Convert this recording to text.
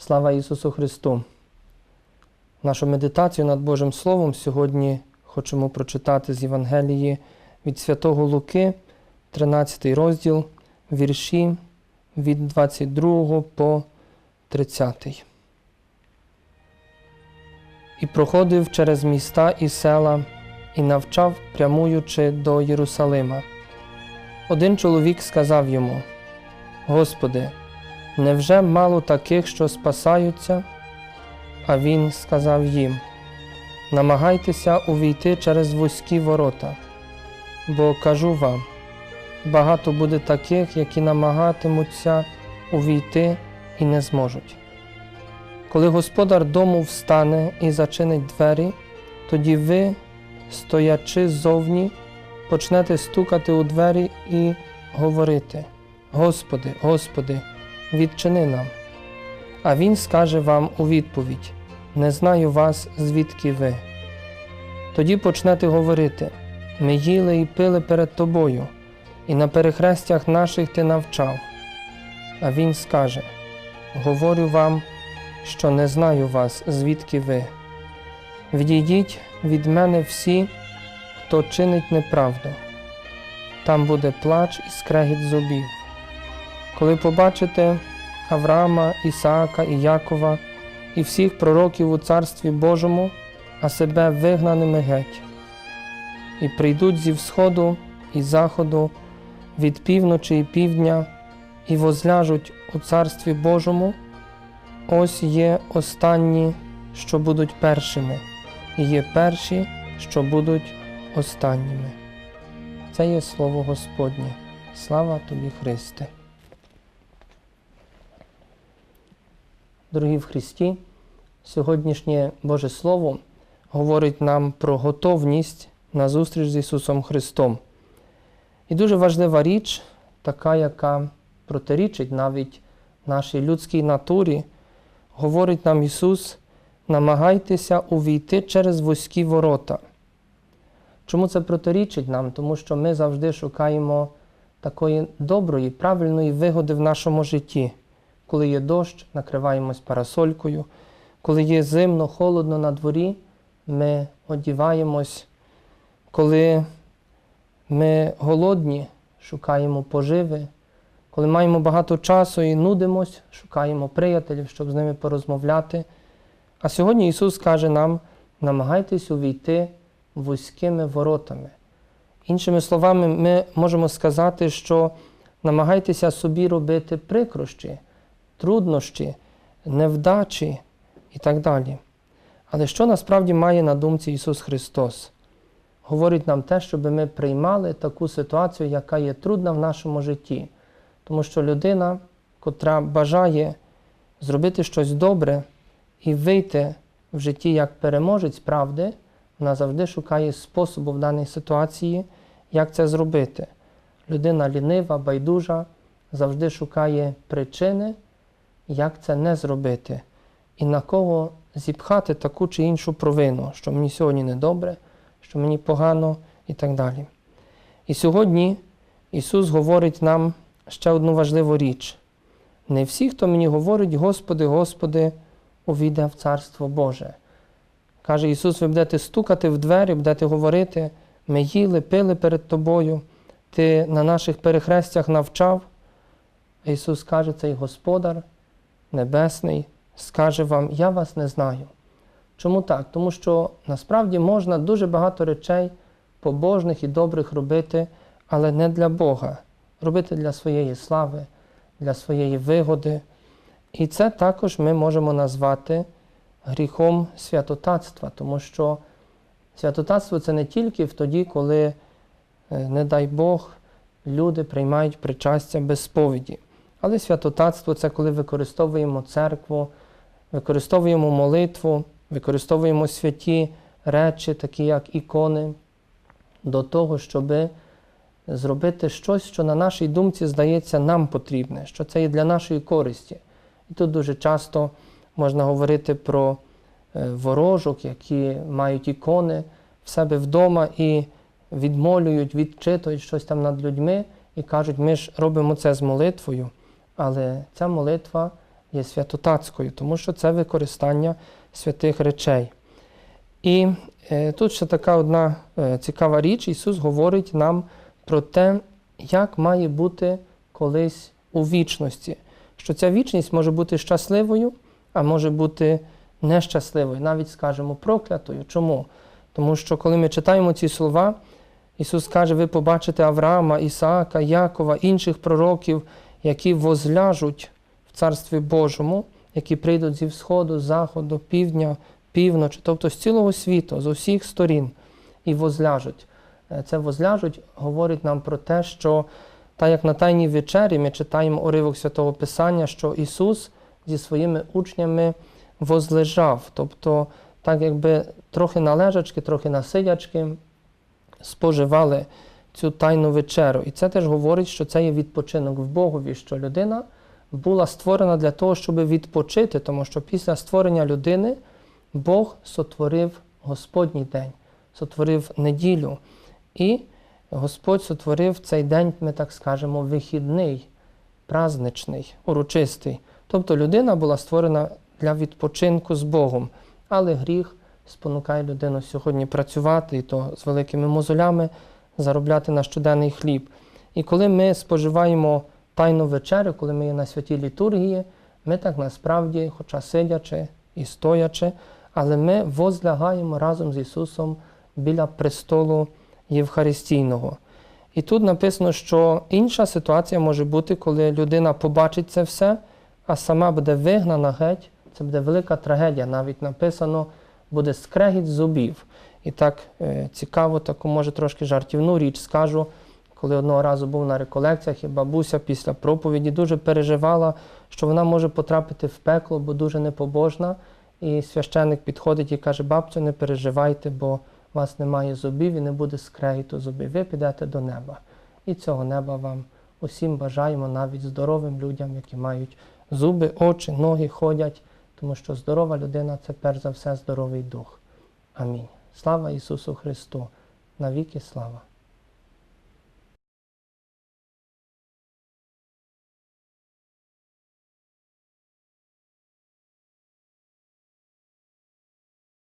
Слава Ісусу Христу! Нашу медитацію над Божим Словом сьогодні хочемо прочитати з Євангелії від Святого Луки, 13 розділ, вірші від 22 по 30. І проходив через міста і села, і навчав, прямуючи до Єрусалима. Один чоловік сказав йому: Господи, невже мало таких, що спасаються? А він сказав їм: Намагайтеся увійти через вузькі ворота, бо кажу вам, багато буде таких, які намагатимуться увійти і не зможуть. Коли господар дому встане і зачинить двері, тоді ви, стоячи ззовні, почнете стукати у двері і говорити: Господи, Господи, відчини нам. А він скаже вам у відповідь: Не знаю вас, звідки ви. Тоді почнете говорити: Ми їли і пили перед тобою, і на перехрестях наших ти навчав. А він скаже: Говорю вам, що не знаю вас, звідки ви. Відійдіть від мене всі, хто чинить неправду. Там буде плач і скрегіт зубів. Коли побачите Авраама, Ісаака і Якова і всіх пророків у Царстві Божому, а себе вигнаними геть, і прийдуть зі всходу і заходу, від півночі і півдня, і возляжуть у Царстві Божому, ось є останні, що будуть першими, і є перші, що будуть останніми. Це є Слово Господнє. Слава тобі, Христе! Дорогі в Христі, сьогоднішнє Боже Слово говорить нам про готовність на зустріч з Ісусом Христом. І дуже важлива річ, така, яка протирічить навіть нашій людській натурі, говорить нам Ісус, намагайтеся увійти через вузькі ворота. Чому це протирічить нам? Тому що ми завжди шукаємо такої доброї, правильної вигоди в нашому житті. Коли є дощ, накриваємось парасолькою. Коли є зимно, холодно на дворі, ми одіваємось. Коли ми голодні, шукаємо поживи. Коли маємо багато часу і нудимось, шукаємо приятелів, щоб з ними порозмовляти. А сьогодні Ісус каже нам: намагайтесь увійти вузькими воротами. Іншими словами, ми можемо сказати, що намагайтеся собі робити прикрощі труднощі, невдачі і так далі. Але що насправді має на думці Ісус Христос? Говорить нам те, щоб ми приймали таку ситуацію, яка є трудна в нашому житті. Тому що людина, котра бажає зробити щось добре і вийти в житті як переможець правди, вона завжди шукає способу в даній ситуації, як це зробити. Людина лінива, байдужа, завжди шукає причини як це не зробити, і на кого зіпхати таку чи іншу провину, що мені сьогодні недобре, що мені погано і так далі. І сьогодні Ісус говорить нам ще одну важливу річ. Не всі, хто мені говорить, Господи, Господи, увійде в Царство Боже. Каже Ісус, ви будете стукати в двері, будете говорити, ми їли, пили перед Тобою, Ти на наших перехрестях навчав. А Ісус каже, цей Господар Небесний скаже вам, я вас не знаю. Чому так? Тому що насправді можна дуже багато речей побожних і добрих робити, але не для Бога, робити для своєї слави, для своєї вигоди. І це також ми можемо назвати гріхом святотатства, тому що святотатство це не тільки в тоді, коли, не дай Бог, люди приймають причастя без сповіді. Але святотатство це коли використовуємо церкву, використовуємо молитву, використовуємо святі речі, такі як ікони, до того, щоб зробити щось, що на нашій думці здається нам потрібне, що це є для нашої користі. І тут дуже часто можна говорити про ворожок, які мають ікони в себе вдома і відмолюють, відчитують щось там над людьми і кажуть, ми ж робимо це з молитвою. Але ця молитва є святотатською, тому що це використання святих речей. І е, тут ще така одна е, цікава річ. Ісус говорить нам про те, як має бути колись у вічності. Що ця вічність може бути щасливою, а може бути нещасливою, навіть скажемо проклятою. Чому? Тому що коли ми читаємо ці слова, Ісус каже, ви побачите Авраама, Ісаака, Якова, інших пророків, які возляжуть в Царстві Божому, які прийдуть зі Сходу, Заходу, півдня, півночі, тобто з цілого світу, з усіх сторін, і возляжуть. Е, Це возляжуть говорить нам про те, що так як на Тайній вечері ми читаємо уривок Святого Писання, що Ісус зі своїми учнями возлежав, тобто так якби трохи належачки, трохи насидячки споживали цю тайну вечерю. І це теж говорить, що це є відпочинок в Богові, що людина була створена для того, щоб відпочити, тому що після створення людини Бог сотворив Господній день, сотворив неділю. І Господь сотворив цей день, ми так скажемо, вихідний, праздничний, урочистий. Тобто людина була створена для відпочинку з Богом, але гріх спонукає людину сьогодні працювати, і то з великими мозолями заробляти на щоденний хліб. І коли ми споживаємо тайну вечерю, коли ми є на святій літургії, ми так насправді, хоча сидячи і стоячи, але ми возлягаємо разом з Ісусом біля престолу Євхаристійного. І тут написано, що інша ситуація може бути, коли людина побачить це все, а сама буде вигнана геть. Це буде велика трагедія. Навіть написано, буде скрегіт зубів. І так е, цікаво, таку може трошки жартівну річ скажу. Коли одного разу був на реколекціях, і бабуся після проповіді дуже переживала, що вона може потрапити в пекло, бо дуже непобожна. І священник підходить і каже: Бабцю, не переживайте, бо у вас немає зубів і не буде скрегіту зубів. Ви підете до неба. І цього неба вам усім бажаємо, навіть здоровим людям, які мають зуби, очі, ноги ходять, тому що здорова людина це перш за все здоровий дух. Амінь. Слава Ісусу Христу! Навіки слава!